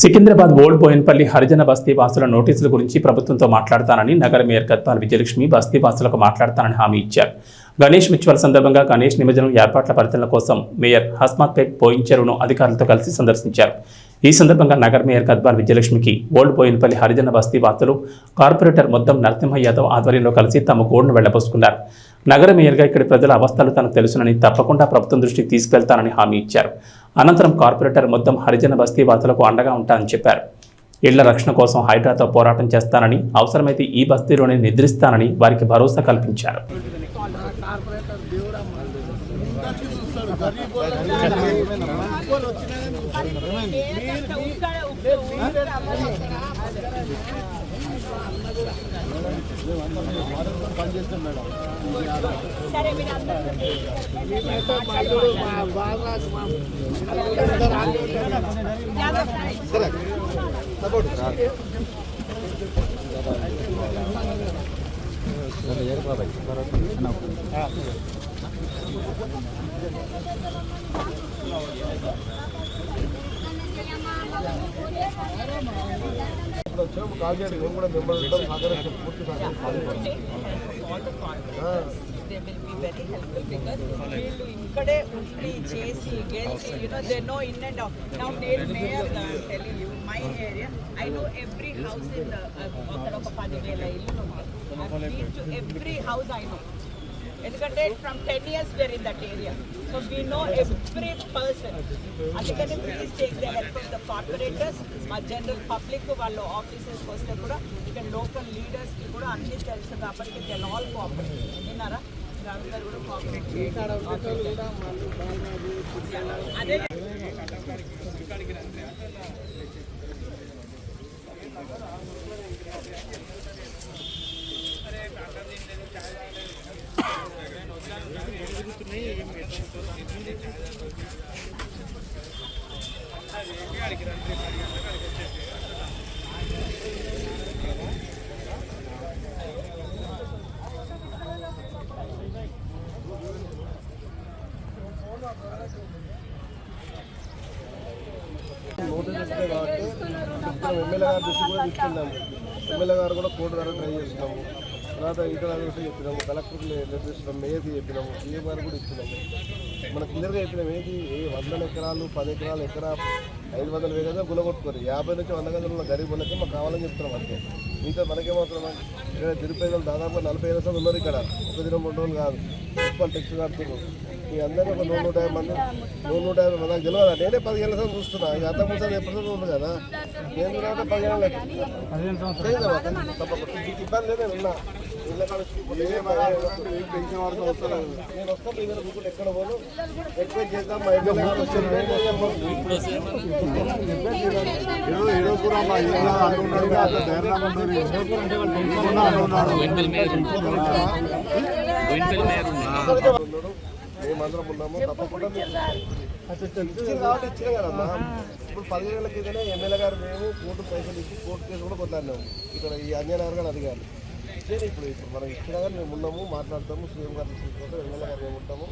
Secunderabad old Bowenpally హరిజన బస్తీ వాసుల నోటీసుల గురించి ప్రభుత్వంతో మాట్లాడతానని నగర మేయర్ కత్పాల్ విజయలక్ష్మి బస్తీ వాసులకు మాట్లాడతానని హామీ ఇచ్చారు. గణేష్ మున్సిపల్ సందర్భంగా గణేష్ నిమజ్జనం ఏర్పాట్ల పరిశీలన కోసం మేయర్ హస్మాత్ పేట్ చెరువును అధికారులతో కలిసి సందర్శించారు. ఈ సందర్భంగా నగర మేయర్ గద్వాల్ విజయలక్ష్మికి ఓల్డ్ బోయిన్పల్లి హరిజన బస్తీ వార్తలు. కార్పొరేటర్ మొత్తం నరసింహ యాదవ్ ఆధ్వర్యంలో కలిసి తమ గోడును వెళ్ళబోసుకున్నారు. నగర మేయర్గా ఇక్కడి ప్రజల అవస్థలు తనకు తెలుసునని తప్పకుండా ప్రభుత్వం దృష్టికి తీసుకెళ్తానని హామీ ఇచ్చారు. అనంతరం కార్పొరేటర్ మొత్తం హరిజన బస్తీ వార్తలకు అండగా ఉంటానని చెప్పారు. ఇళ్ళ రక్షణ కోసం హైడ్రాతో పోరాటం చేస్తానని అవసరమైతే ఈ బస్తీలోనే నిద్రిస్తానని వారికి భరోసా కల్పించారు. సరే. మీరు అందరూ ఇప్పుడు వచ్చాము కాల్ చేయండి మేము కూడా ఉంటాం సహకరిస్తాం పూర్తి సహకరిస్తాం. They will be very helpful because వీళ్ళు ఇక్కడే ఉండి చేసి గెలిచి you know no in and out నా Now నేను mayor telling you my area I know every house in అక్కడ ఒక పదివేల ఇల్లు ఉంటాయి to every house I know ఎందుకంటే from ten years where in that area so we know every person అందుకని please take the help of the corporators మా general public వాళ్ళు ఆఫీసెస్కి వస్తే కూడా ఇక్కడ లోకల్ లీడర్స్కి కూడా అన్ని తెలుసు కాబట్టి దే ఆల్ కోఆపరేట్ విన్నారా? అందరూ కూడా కోఆపరేట్ అదే నోటీస్ ఇస్తే కాబట్టి ఎమ్మెల్యే గారి దృష్టి కూడా ఎమ్మెల్యే గారు కూడా కోర్టు ద్వారా ట్రై చేస్తున్నాము. తర్వాత ఇతర చెప్పినాము కలెక్టర్కి లెటర్ ఇస్తున్నాము మేయర్కి చెప్పినాము సీఎం గారు కూడా ఇస్తున్నాము మన క్లియర్గా చెప్పినాం ఏంటి ఏ వందల ఎకరాలు పది ఎకరాలు ఎకరా ఐదు వందల వేగంగా గులగొట్టుకోరు యాభై నుంచి వంద గంటలు ఉన్న గరీబులకి మాకు కావాలని చెప్తున్నాం అంతే. మిగతా మనకేమవుతున్నాం ఇక్కడ నిరుపేదలు దాదాపు నలభై ఐదు శాతం ఉన్నారు ఇక్కడ. ఒక దినం రెండు రోజులు కాదు. మున్సిపల్ టెక్స్ కడుతున్నారు. మీ అందరికీ ఒక నూరు నూట యాభై మంది నూరు నూట యాభై మంది నాకు తెలియదు నేనే పదిహేను సంవత్సరం చూస్తున్నా. ఇక అంత ముందు ఎప్పుడు ఉంది కదా. నేను కూడా పదిహేను తప్పకుండా. ఇబ్బంది లేదు నేను ఉన్నా. ఇళ్ళ కాడ పెన్షన్ వాడుతూ ఎక్కడ ఎమ్మెల్యే గారు మేమందరం ఉన్నాము తప్పకుండా కాబట్టి ఇచ్చిన కదమ్మా ఇప్పుడు పదివేల కిందనే ఎమ్మెల్యే గారు మేము కోర్టు పైసలు ఇచ్చి కోర్టు కేసు కూడా కొట్లాడినాము. ఇక్కడ ఈ అంజనార్ గారు అధికారులు ఇచ్చేది ఇప్పుడు ఇప్పుడు మనం ఇచ్చినా కానీ మేము ఉన్నాము మాట్లాడతాము సీఎం గారు తీసుకుంటాము ఎమ్మెల్యే గారు మేము ఉంటాము.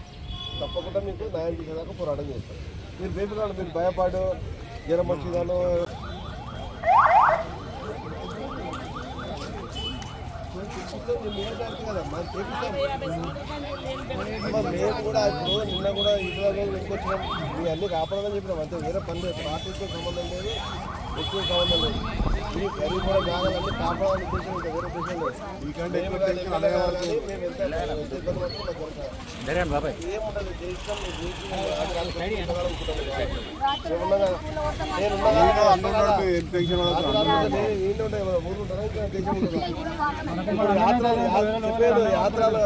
తప్పకుండా మీకు న్యాయం చేసేదాకా పోరాటం చేస్తాం. మీరు భయపడాలి మీరు భయపాడు జ్వరం వచ్చిందాను Thank మేము కూడా ఇప్పుడు నిన్న కూడా ఇరవై రోజులు మీ అన్ని కాపాడాలని చెప్పినాం. అంతే వేరే పని లేదు. పార్టీతో సంబంధం లేదు. ఎక్కువ సంబంధం లేదు. ఈ గరీబ్ కూడా జాగాలన్నీ కాపాడాలని ఉద్దేశం ఇంకా వేరే ఉద్దేశం లేదు. ఏముండదు. నేను ఉంటాయి దేశం ఉంటారా? ఇప్పుడు యాత్రలు యాత్రలు